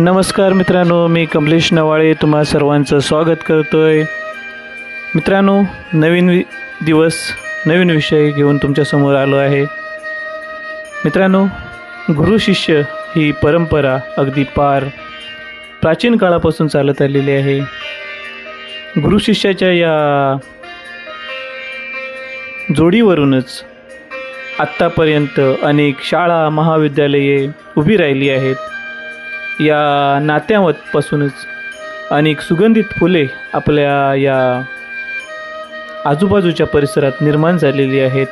नमस्कार मित्रांनो मी कमलेश नवाळे तुम्हा सर्वांचं स्वागत करतो आहे मित्रांनो नवीन वि दिवस नवीन विषय घेऊन तुमच्यासमोर आलो आहे. मित्रांनो गुरु शिष्य ही परंपरा अगदी पार प्राचीन काळापासून चालत आलेली आहे. गुरु शिष्याच्या या जोडीवरूनच आत्तापर्यंत अनेक शाळा महाविद्यालये उभी राहिली आहेत. या नात्यापासूनच अनेक सुगंधित फुले आपल्या या आजूबाजूच्या परिसरात निर्माण झालेली आहेत.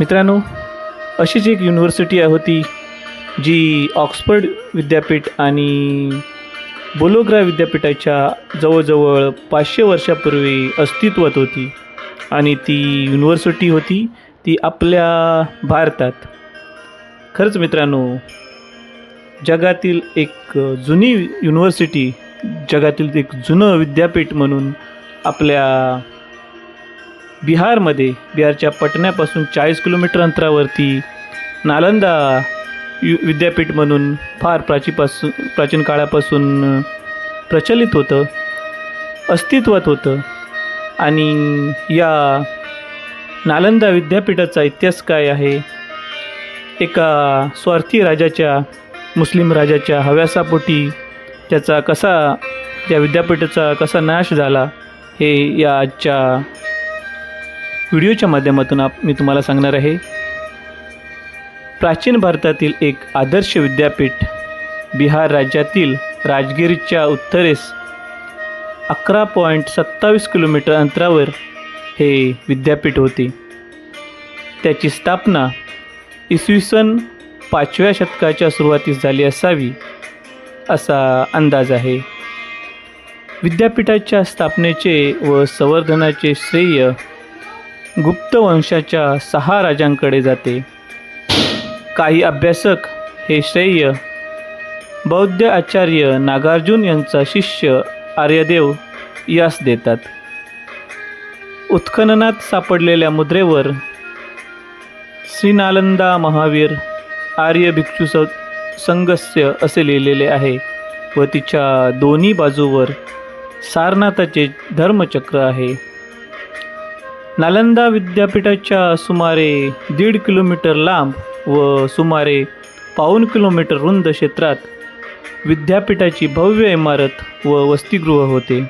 मित्रांनो अशीच एक युनिव्हर्सिटी होती जी ऑक्सफर्ड विद्यापीठ आणि बोलोग्रा विद्यापीठाच्या जवळजवळ पाचशे वर्षापूर्वी अस्तित्वात होती आणि ती युनिव्हर्सिटी होती ती आपल्या भारतात. खरंच मित्रांनो जगातील एक जुनी युनिव्हर्सिटी जगातील एक जुनं विद्यापीठ म्हणून आपल्या बिहारमध्ये बिहारच्या पटण्यापासून चाळीस किलोमीटर अंतरावरती नालंदा यु विद्यापीठ म्हणून फार प्राचीपासून प्राचीन काळापासून प्रचलित होतं अस्तित्वात होतं. आणि या नालंदा विद्यापीठाचा इतिहास काय आहे? एका स्वार्थी राजाच्या मुस्लिम राजाच्या हव्यासापोटी त्याचा कसा त्या विद्यापीठाचा कसा नाश झाला हे या आजच्या व्हिडिओच्या माध्यमातून आप मी तुम्हाला सांगणार आहे. प्राचीन भारतातील एक आदर्श विद्यापीठ बिहार राज्यातील राजगिरीच्या उत्तरेस अकरा पॉईंट सत्तावीस किलोमीटर अंतरावर हे विद्यापीठ होते. त्याची स्थापना इसवी सन पाचव्या शतकाच्या सुरुवातीस झाली असावी असा अंदाज आहे. विद्यापीठाच्या स्थापनेचे व संवर्धनाचे श्रेय गुप्त वंशाच्या सहा राजांकडे जाते. काही अभ्यासक हे श्रेय बौद्ध आचार्य नागार्जुन यांचा शिष्य आर्यदेव यास देतात. उत्खननात सापडलेल्या मुद्रेवर श्रीनालंदा महावीर आर्य भिक्षू स संगस्य असे लिहिलेले आहे व तिच्या दोन्ही बाजूवर सारनाथाचे धर्मचक्र आहे. नालंदा विद्यापीठाच्या सुमारे दीड किलोमीटर लांब व सुमारे पाऊण किलोमीटर रुंद क्षेत्रात विद्यापीठाची भव्य इमारत व वसतिगृह होते.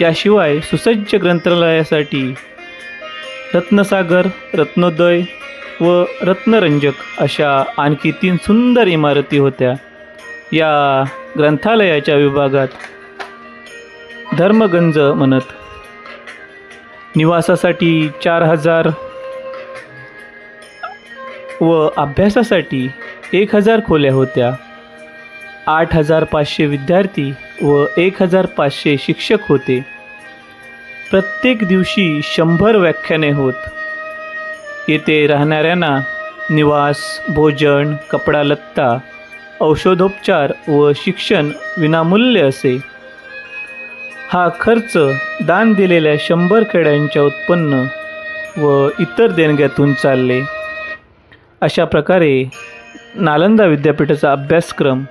याशिवाय सुसज्ज ग्रंथालयासाठी रत्नसागर रत्नोदय व रत्नरंजक अशा आणखी तीन सुंदर इमारती होत्या. या ग्रंथालयाच्या विभागात धर्मगंज म्हणत निवासासाठी चार हजार व अभ्यासासाठी एक हजार खोल्या होत्या. आठ हजार पाचशे विद्यार्थी व एक हजार पाचशे शिक्षक होते. प्रत्येक दिवशी शंभर व्याख्याने होत. येथे राहणाऱ्यांना निवास भोजन कपडालत्ता औषधोपचार व शिक्षण विनामूल्य असे. हा खर्च दान दिलेल्या शंभर खेड्यांच्या उत्पन्न व इतर देणग्यातून चालले. अशा प्रकारे नालंदा विद्यापीठाचा अभ्यासक्रम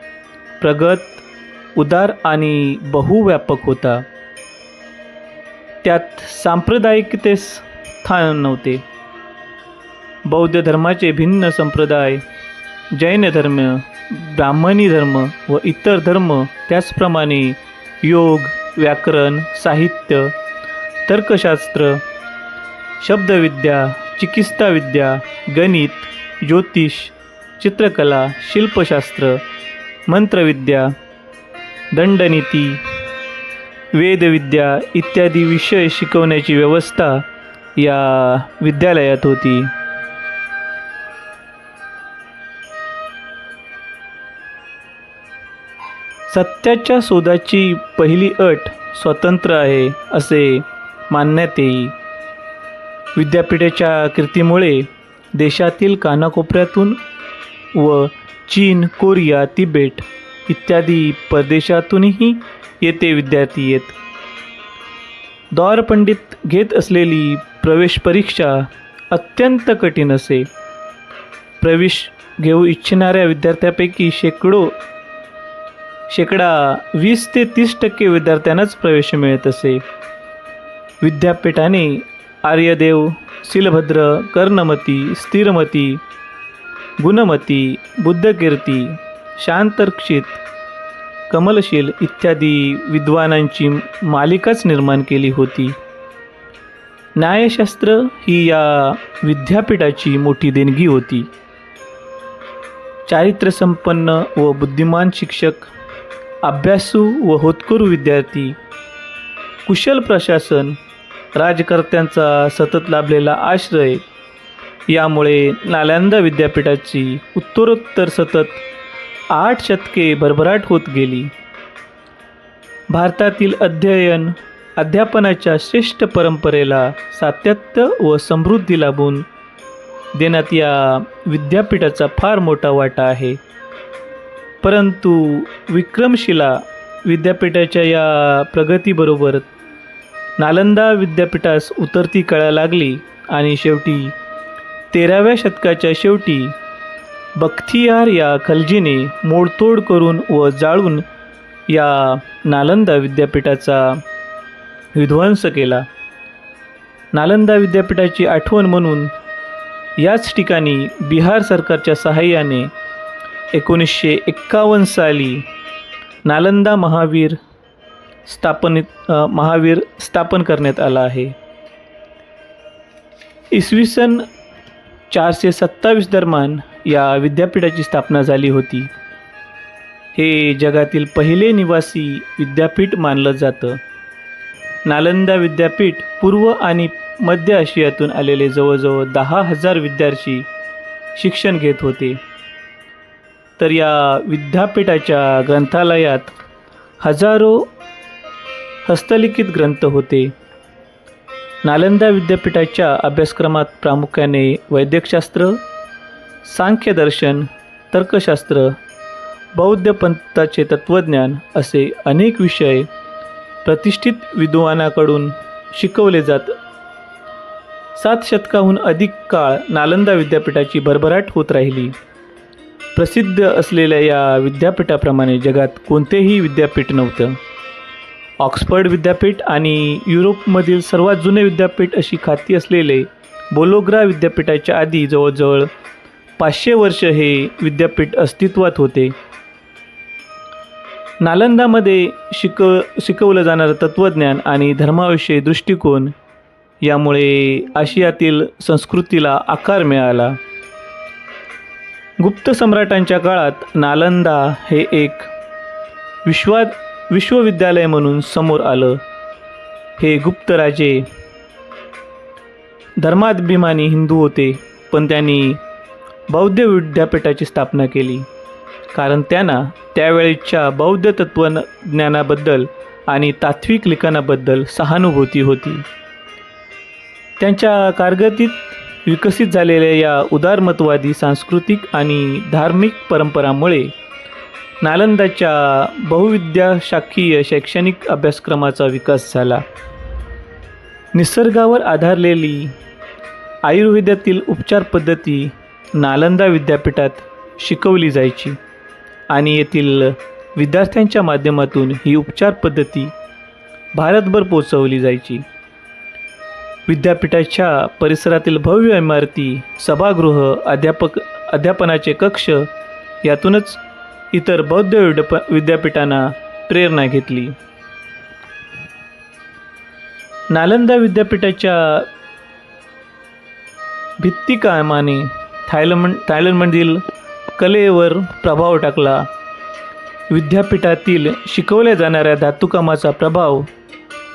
प्रगत उदार आणि बहुव्यापक होता. त्यात सांप्रदायिकतेस स्थान नव्हते. बौद्ध धर्माचे भिन्न संप्रदाय जैन धर्म ब्राह्मणी धर्म व इतर धर्म त्याचप्रमाणे योग व्याकरण साहित्य तर्कशास्त्र शब्दविद्या चिकित्साविद्या गणित ज्योतिष चित्रकला शिल्पशास्त्र मंत्रविद्या दंडनीती वेदविद्या इत्यादी विषय शिकवण्याची व्यवस्था या विद्यालयात होती. सत्याच्या शोधाची पहिली अट स्वतंत्र आहे असे मानण्यात येई विद्यापीठाच्या कीर्तीमुळे देशातील कानाकोपऱ्यातून व चीन कोरिया तिबेट इत्यादी परदेशातूनही येथे विद्यार्थी येत. द्वारपंडित घेत असलेली प्रवेश परीक्षा अत्यंत कठीण असे. प्रवेश घेऊ इच्छिणाऱ्या विद्यार्थ्यापैकी शेकडो शेकडा वीस ते तीस टक्के विद्यार्थ्यांनाच प्रवेश मिळत असे. विद्यापीठाने आर्यदेव सिलभद्र कर्णमती स्थिरमती गुणमती बुद्धकीर्ती शांतर्क्षित कमलशील इत्यादी विद्वानांची मालिकाच निर्माण केली होती. न्यायशास्त्र ही या विद्यापीठाची मोठी देणगी होती. चारित्र्यसंपन्न व बुद्धिमान शिक्षक अभ्यासू व होतकरू विद्यार्थी. कुशल प्रशासन राजकर्त्यांचा सतत लाभलेला आश्रय. यामुळे नालंदा विद्यापीठाची उत्तरोत्तर सतत आठ शतके भरभराट होत गेली. भारतातील अध्ययन अध्यापनाच्या श्रेष्ठ परंपरेला सातत्य व समृद्धी लाभून देण्यात या विद्यापीठाचा फार मोठा वाटा आहे. परंतु विक्रमशिला विद्यापीठाच्या या प्रगतीबरोबर नालंदा विद्यापीठास उतरती कळा लागली आणि शेवटी तेराव्या शतकाच्या शेवटी बख्तियार या खलजीने मोडतोड करून व जाळून या नालंदा विद्यापीठाचा विध्वंस केला. नालंदा विद्यापीठाची आठवण म्हणून याच ठिकाणी बिहार सरकारच्या सहाय्याने एकोणीसशे एक्कावन्न साली नालंदा महावीर स्थापनित महावीर स्थापन करण्यात आला आहे. इसवी सन चारशे सत्तावीस दरम्यान या विद्यापीठाची स्थापना झाली होती. हे जगातील पहिले निवासी विद्यापीठ मानलं जातं. नालंदा विद्यापीठ पूर्व आणि मध्य आशियातून आलेले जवळजवळ दहा हजार विद्यार्थी शिक्षण घेत होते. तर या विद्यापीठाच्या ग्रंथालयात हजारो हस्तलिखित ग्रंथ होते. नालंदा विद्यापीठाच्या अभ्यासक्रमात प्रामुख्याने वैद्यकशास्त्र सांख्यदर्शन तर्कशास्त्र बौद्ध पंथाचे तत्त्वज्ञान असे अनेक विषय प्रतिष्ठित विद्वानाकडून शिकवले जात. सात शतकाहून अधिक काळ नालंदा विद्यापीठाची भरभराट होत राहिली. प्रसिद्ध असलेल्या या विद्यापीठाप्रमाणे जगात कोणतेही विद्यापीठ नव्हतं. ऑक्सफर्ड विद्यापीठ आणि युरोपमधील सर्वात जुने विद्यापीठ अशी खाती असलेले बोलोग्रा विद्यापीठाच्या आधी जवळजवळ पाचशे वर्ष हे विद्यापीठ अस्तित्वात होते. नालंदामध्ये शिक शिकवलं जाणारं तत्त्वज्ञान आणि धर्माविषयी दृष्टिकोन यामुळे आशियातील संस्कृतीला आकार मिळाला. गुप्त सम्राटांच्या काळात नालंदा हे एक विश्वा विश्वविद्यालय म्हणून समोर आलं. हे गुप्त राजे धर्माभिमानी हिंदू होते पण त्यांनी बौद्ध विद्यापीठाची स्थापना केली. कारण त्यांना त्यावेळेच्या बौद्ध तत्त्वज्ञानाबद्दल आणि तात्विक लिखाणाबद्दल सहानुभूती होती. त्यांच्या कारगतीत विकसित झालेल्या या उदारमतवादी सांस्कृतिक आणि धार्मिक परंपरामुळे नालंदाच्या बहुविद्याशाखीय शैक्षणिक अभ्यासक्रमाचा विकास झाला. निसर्गावर आधारलेली आयुर्वेदातील उपचार पद्धती नालंदा विद्यापीठात शिकवली जायची आणि येथील विद्यार्थ्यांच्या माध्यमातून ही उपचार पद्धती भारतभर पोचवली जायची. विद्यापीठाच्या परिसरातील भव्य इमारती सभागृह अध्यापक अध्यापनाचे कक्ष यातूनच इतर बौद्ध विद्याप विद्यापीठांना प्रेरणा घेतली. नालंदा विद्यापीठाच्या भित्तिकामाने थायलंड थायलंडमधील कलेवर प्रभाव टाकला. विद्यापीठातील शिकवल्या जाणाऱ्या धातुकामाचा प्रभाव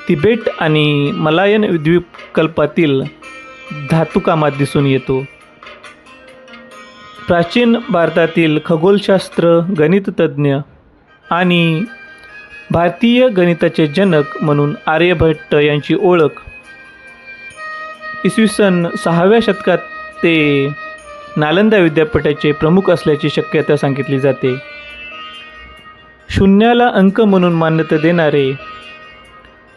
तिबेट आणि मलायन द्वीपकल्पातील धातुकामात दिसून येतो. प्राचीन भारतातील खगोलशास्त्र गणिततज्ज्ञ आणि भारतीय गणिताचे जनक म्हणून आर्यभट्ट यांची ओळख इसवी सन सहाव्या शतकात ते नालंदा विद्यापीठाचे प्रमुख असल्याची शक्यता सांगितली जाते. शून्याला अंक म्हणून मान्यता देणारे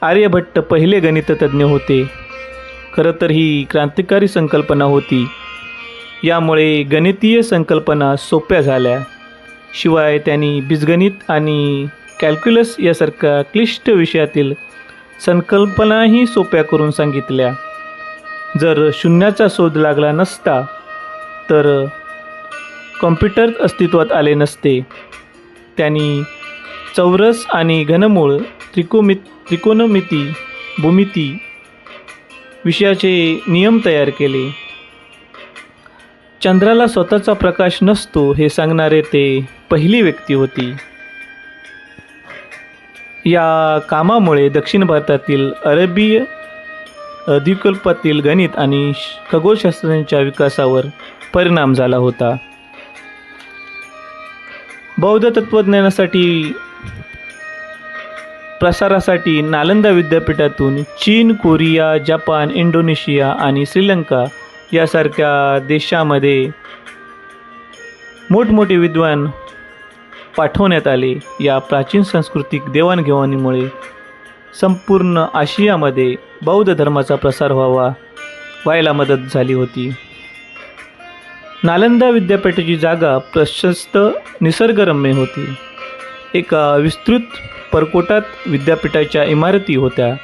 आर्यभट्ट पहिले गणिततज्ञ होते. खरं तर ही क्रांतिकारी संकल्पना होती. यामुळे गणितीय संकल्पना सोप्या झाल्या. शिवाय त्यांनी बीजगणित आणि कॅल्क्युलस यासारख्या क्लिष्ट विषयातील संकल्पनाही सोप्या करून सांगितल्या. जर शून्याचा शोध लागला नसता तर कॉम्प्युटर अस्तित्वात आले नसते. त्यांनी चौरस आणि घनमूळ त्रिकोमित त्रिकोणमिती भूमिती विषयाचे नियम तयार केले. चंद्राला स्वतःचा प्रकाश नसतो हे सांगणारे ते पहिली व्यक्ती होती. या कामामुळे दक्षिण भारतातील अरबीय द्विकल्पातील गणित आणि खगोलशास्त्रांच्या विकासावर परिणाम झाला होता. बौद्ध तत्त्वज्ञानासाठी प्रसारासाठी नालंदा विद्यापीठातून चीन कोरिया जपान इंडोनेशिया आणि श्रीलंका यासारख्या देशामध्ये मोठमोठे विद्वान पाठवण्यात आले. या प्राचीन सांस्कृतिक देवाणघेवाणीमुळे संपूर्ण आशियामध्ये बौद्ध धर्माचा प्रसार व्हावा व्हायला मदत झाली होती. नालंदा विद्यापीठाची जागा प्रशस्त निसर्गरम्य होती. एका विस्तृत परकोटात विद्यापीठाच्या इमारती होत्या.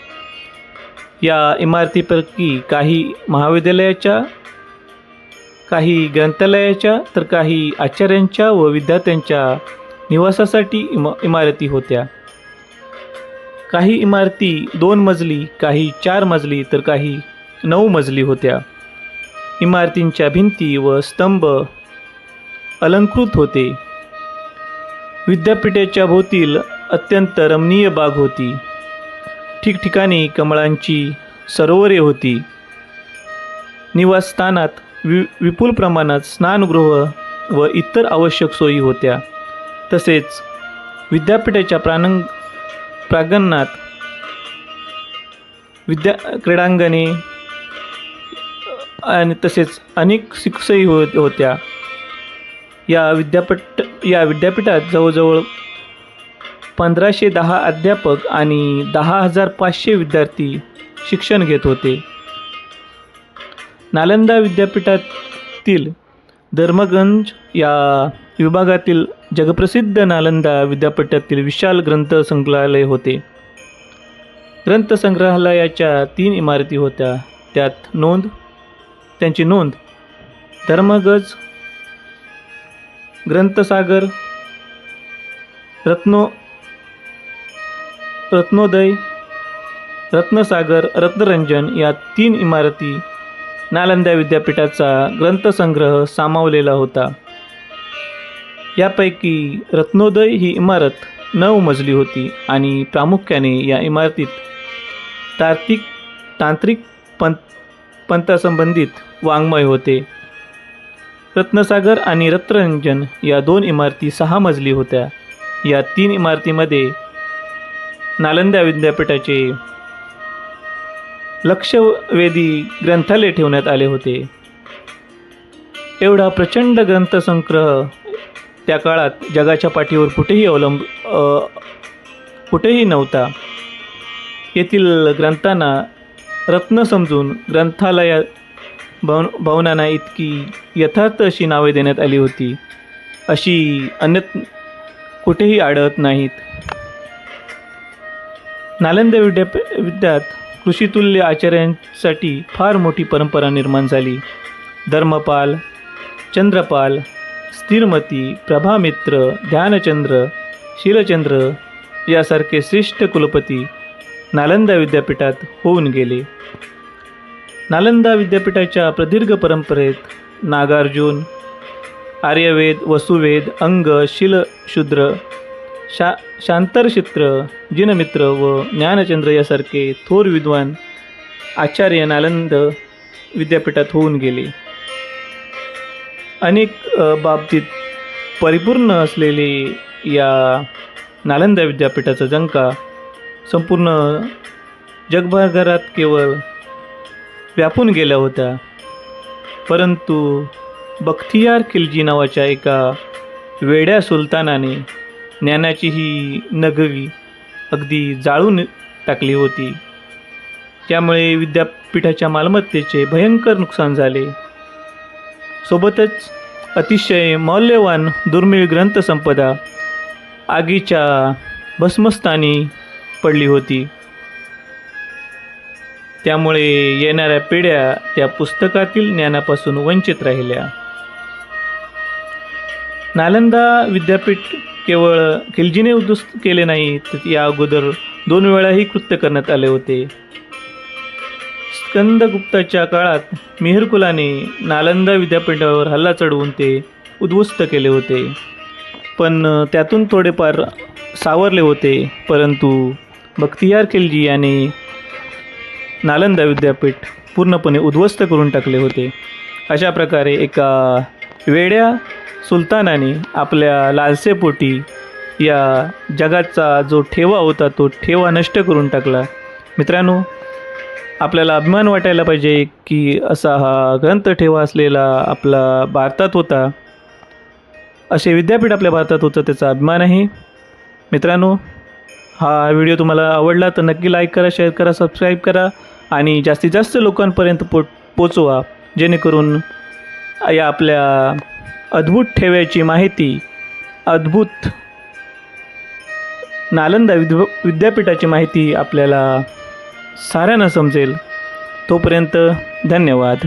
या इमारतीपैकी काही महाविद्यालयाच्या काही ग्रंथालयाच्या तर काही आचार्यांच्या व विद्यार्थ्यांच्या निवासासाठी इम इमारती होत्या. काही इमारती दोन मजली काही चार मजली तर काही नऊ मजली होत्या. इमारतींच्या भिंती व स्तंभ अलंकृत होते. विद्यापीठाच्या भोवतील अत्यंत रमणीय बाग होती. ठिकठिकाणी कमळांची सरोवरे होती. निवासस्थानात वि विपुल प्रमाणात स्नानगृह व इतर आवश्यक सोयी होत्या. तसेच विद्यापीठाच्या प्रांग प्रांगणात विद्या क्रीडांगणे आणि तसेच अनेक शिक्षही हो होत्या. या विद्यापीठ या विद्यापीठात जवळजवळ पंधराशे दहा अध्यापक आणि दहा हजार पाचशे विद्यार्थी शिक्षण घेत होते. नालंदा विद्यापीठातील धर्मगंज या विभागातील जगप्रसिद्ध नालंदा विद्यापीठातील विशाल ग्रंथसंग्रहालय होते. ग्रंथसंग्रहालयाच्या तीन इमारती होत्या. त्यात नोंद त्यांची नोंद धर्मगज ग्रंथसागर रत्नो रत्नोदय रत्नसागर रत्नरंजन या तीन इमारती नालंदा विद्यापीठाचा ग्रंथसंग्रह सामावलेला होता. यापैकी रत्नोदय ही इमारत नऊ मजली होती आणि प्रामुख्याने या इमारतीत तार्किक तांत्रिक पंत पंथासंबंधित वाङ्मय होते. रत्नसागर आणि रत्नरंजन या दोन इमारती सहा मजली होत्या. या तीन इमारतीमध्ये नालंदा विद्यापीठाचे लक्षवेधी ग्रंथालय ठेवण्यात आले होते. एवढा प्रचंड ग्रंथसंग्रह त्या काळात जगाच्या पाठीवर कुठेही अवलंब कुठेही नव्हता. येथील ग्रंथांना रत्न समजून ग्रंथालया भव भवनांना इतकी यथार्थ अशी नावे देण्यात आली होती. अशी अन्य कुठेही आढळत नाहीत. नालंदा विद्याप विद्यात कृषीतुल्य आचार्यांसाठी फार मोठी परंपरा निर्माण झाली. धर्मपाल चंद्रपाल स्थिरमती प्रभामित्र ध्यानचंद्र शीलचंद्र यासारखे श्रेष्ठ कुलपती नालंदा विद्यापीठात होऊन गेले. नालंदा विद्यापीठाच्या प्रदीर्घ परंपरेत नागार्जुन आर्यवेद वसुवेद अंग शिलशूद्र शा शांतरचित्र जिनमित्र व ज्ञानचंद्र यासारखे थोर विद्वान आचार्य नालंद विद्यापीठात होऊन गेले. अनेक बाबतीत परिपूर्ण असलेले या नालंदा विद्यापीठाचा जंका संपूर्ण जगभरात केवळ व्यापून गेल्या होत्या. परंतु बख्तियार खिलजी नावाच्या एका वेड्या सुलतानाने ज्ञानाची ही नगरी अगदी जाळून टाकली होती. त्यामुळे विद्यापीठाच्या मालमत्तेचे भयंकर नुकसान झाले. सोबतच अतिशय मौल्यवान दुर्मिळ ग्रंथसंपदा आगीच्या भस्मस्थानी पडली होती. त्यामुळे येणाऱ्या पिढ्या त्या पुस्तकातील ज्ञानापासून वंचित राहिल्या. नालंदा विद्यापीठ केवळ खिलजीने उद्ध्वस्त केले नाही तर या अगोदर दोन वेळाही कृत्य करण्यात आले होते. स्कंदगुप्ताच्या काळात मिहिरकुलाने नालंदा विद्यापीठावर हल्ला चढवून ते उद्ध्वस्त केले होते. पण त्यातून थोडेफार सावरले होते परंतु बख्तियार खिलजी याने नालंदा विद्यापीठ पूर्णपणे उद्ध्वस्त करून टाकले होते. अशा प्रकारे एका वेड्या सुलतानाने आपल्या लालसेपोटी या जगाचा जो ठेवा होता तो ठेवा नष्ट करून टाकला. मित्रांनो आपल्याला अभिमान वाटायला पाहिजे की असा हा ग्रंथ ठेवा असलेला आपला भारतात होता. असे विद्यापीठ आपल्या भारतात होतं त्याचा अभिमान आहे. मित्रांनो हा व्हिडिओ तुम्हाला आवडला तर नक्की लाईक करा शेअर करा सबस्क्राईब करा. आणि जास्तीत जास्त लोकांपर्यंत पो पोचवा जेणेकरून या आपल्या अद्भुत ठेव्याची माहिती अद्भुत नालंदा विद्व विद्यापीठाची माहिती आपल्याला साऱ्यांना समजेल. तोपर्यंत धन्यवाद.